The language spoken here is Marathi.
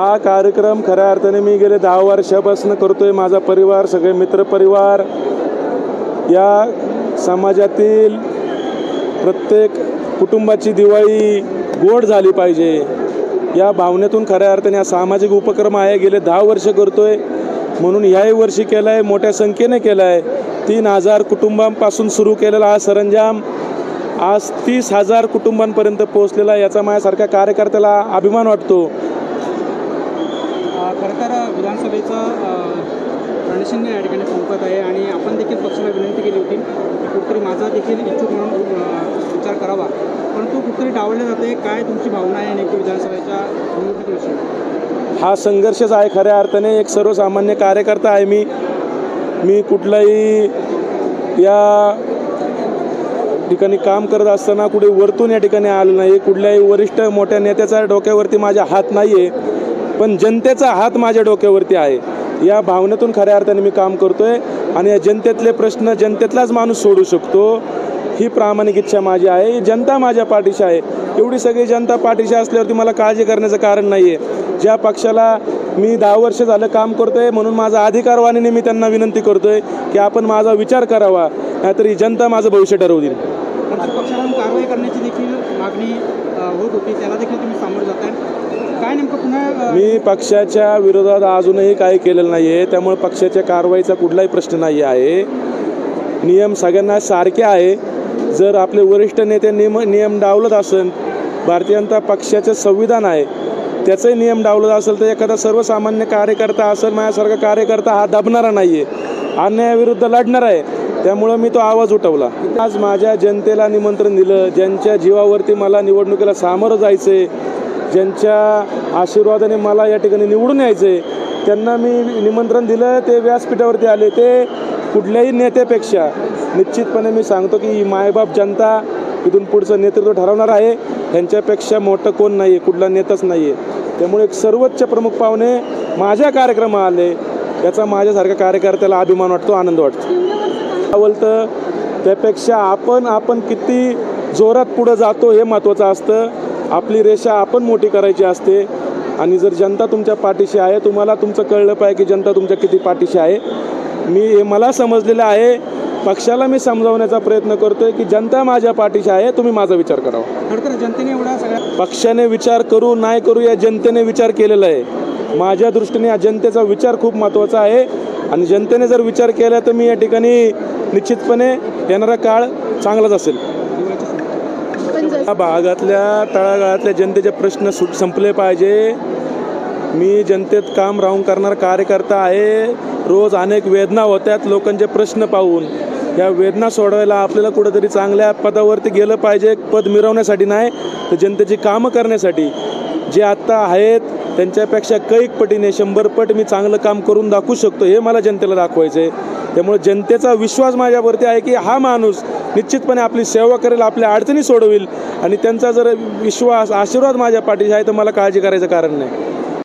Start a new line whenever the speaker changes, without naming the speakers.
हा कार्यक्रम खऱ्या अर्थाने मी गेले दहा वर्षापासून करतोय. माझा परिवार सगळे मित्रपरिवार या समाजातील प्रत्येक कुटुंबाची दिवाळी गोड झाली पाहिजे. या भावनेतून खऱ्या अर्थाने हा सामाजिक उपक्रम आहे. गेले दहा वर्ष करतोय. म्हणून ह्याही वर्षी केला आहे मोठ्या संख्येने केला आहे तीन हजार कुटुंबांपासून सुरू केलेला हा सरंजाम आज तीस हजार कुटुंबांपर्यंत पोहोचलेला आहे. याचा माझ्यासारख्या कार्यकर्त्याला अभिमान वाटतो.
खरं तर विधानसभेचं रणशिंग या ठिकाणी संपत आहे आणि आपण देखील पक्षाला विनंती केली होती की कुठेतरी माझा देखील इच्छुक म्हणून विचार करावा. परंतु कुठेतरी डावले जाते काय तुमची भावना आहे नेमकी विधानसभेच्या निवडणुकीविषयी
हा संघर्षच आहे खऱ्या अर्थाने. एक सर्वसामान्य कार्यकर्ता आहे मी. मी कुठलाही या ठिकाणी काम करत असताना कुठे वरतून या ठिकाणी आलं नाही कुठल्याही वरिष्ठ मोठ्या नेत्याचा डोक्यावरती माझा हात नाही आहे पण जनतेचा हात माझ्या डोक्यावरती आहे. या भावनेतून खऱ्या अर्थाने मी काम करतोय आणि या जनतेतले प्रश्न जनतेतलाच माणूस सोडू शकतो ही प्रामाणिक इच्छा माझी आहे. जनता माझ्या पाठीशी आहे. एवढी सगळी जनता पाठीशी असल्यावरती मला काळजी करण्याचं कारण नाही आहे ज्या पक्षाला मी दहा वर्ष झालं काम करतोय म्हणून माझा अधिकारवाणीने मी त्यांना विनंती करतोय की आपण माझा विचार करावा नाहीतर ही जनता माझं भविष्य ठरवू
पक्षाला कारवाई करण्याची देखील मागणी होत होती. त्याला देखील तुम्ही सामोरं जात काय नेमकं पुन्हा
मी पक्षाच्या विरोधात अजूनही काही केलेलं नाही आहे त्यामुळे पक्षाच्या कारवाईचा कुठलाही प्रश्न नाही आहे. नियम सगळ्यांना सारखे आहे. जर आपले वरिष्ठ नेते नियम नियम डावलत असेल भारतीय जनता पक्षाचं संविधान आहे त्याचंही नियम डावलत असेल तर एखादा सर्वसामान्य कार्यकर्ता असेल माझ्यासारखा कार्यकर्ता हा दबणारा नाही आहे अन्यायाविरुद्ध लढणार आहे. त्यामुळं मी तो आवाज उठवला. आज माझ्या जनतेला निमंत्रण दिलं. ज्यांच्या जीवावरती मला निवडणुकीला सामोरं जायचं आहे ज्यांच्या आशीर्वादाने मला या ठिकाणी निवडून यायचं आहे त्यांना मी निमंत्रण दिलं. ते व्यासपीठावरती आले. ते कुठल्याही नेत्यापेक्षा निश्चितपणे मी सांगतो की ही मायबाप जनता इथून पुढचं नेतृत्व ठरवणार आहे. त्यांच्यापेक्षा मोठं कोण नाही आहे कुठला नेताच नाही आहे त्यामुळे एक सर्वोच्च प्रमुख पाहुणे माझ्या कार्यक्रमात आले. याचा माझ्यासारख्या कार्यकर्त्याला अभिमान वाटतो आनंद वाटतो. बोलतं त्यापेक्षा आपण आपण किती जोरात पुढं जातो हे महत्त्वाचं असतं. आपली रेषा आपण मोठी करायची असते. आणि जर जनता तुमच्या पाठीशी आहे तुम्हाला तुमचं कळलं पाहिजे की जनता तुमच्या किती पाठीशी आहे. मी हे मला समजलेलं आहे. पक्षाला मी समजावण्याचा प्रयत्न करतोय की जनता माझ्या पाठीशी आहे तुम्ही माझा विचार करावा.
खरं तर जनतेने एवढा सगळ्या
पक्षाने विचार करू नाही करू या जनतेने विचार केलेला आहे. माझ्या दृष्टीने या जनतेचा विचार खूप महत्त्वाचा आहे. आणि जनतेने जर विचार केला तर मी या ठिकाणी निश्चितपणे येणारा काळ चांगलाच असेल. या भागातल्या तळागाळातल्या जनतेचे प्रश्न सुट संपले पाहिजे. मी जनतेत काम राहून करणारा कार्यकर्ता आहे. रोज अनेक वेदना होत्यात लोकांचे प्रश्न पाहून. या वेदना सोडवायला आपल्याला कुठंतरी चांगल्या पदावरती गेलं पाहिजे पद मिरवण्यासाठी नाही तर जनतेची कामं करण्यासाठी. जे आत्ता आहेत त्यांच्यापेक्षा कैक पटीने शंभर पट मी चांगलं काम करून दाखवू शकतो हे मला जनतेला दाखवायचं आहे त्यामुळे जनतेचा विश्वास माझ्यावरती आहे की हा माणूस निश्चितपणे आपली सेवा करेल आपल्या अडचणी सोडवेल. आणि त्यांचा जर विश्वास आशीर्वाद माझ्या पाठीशी आहे तर मला काळजी करायचं कारण नाही.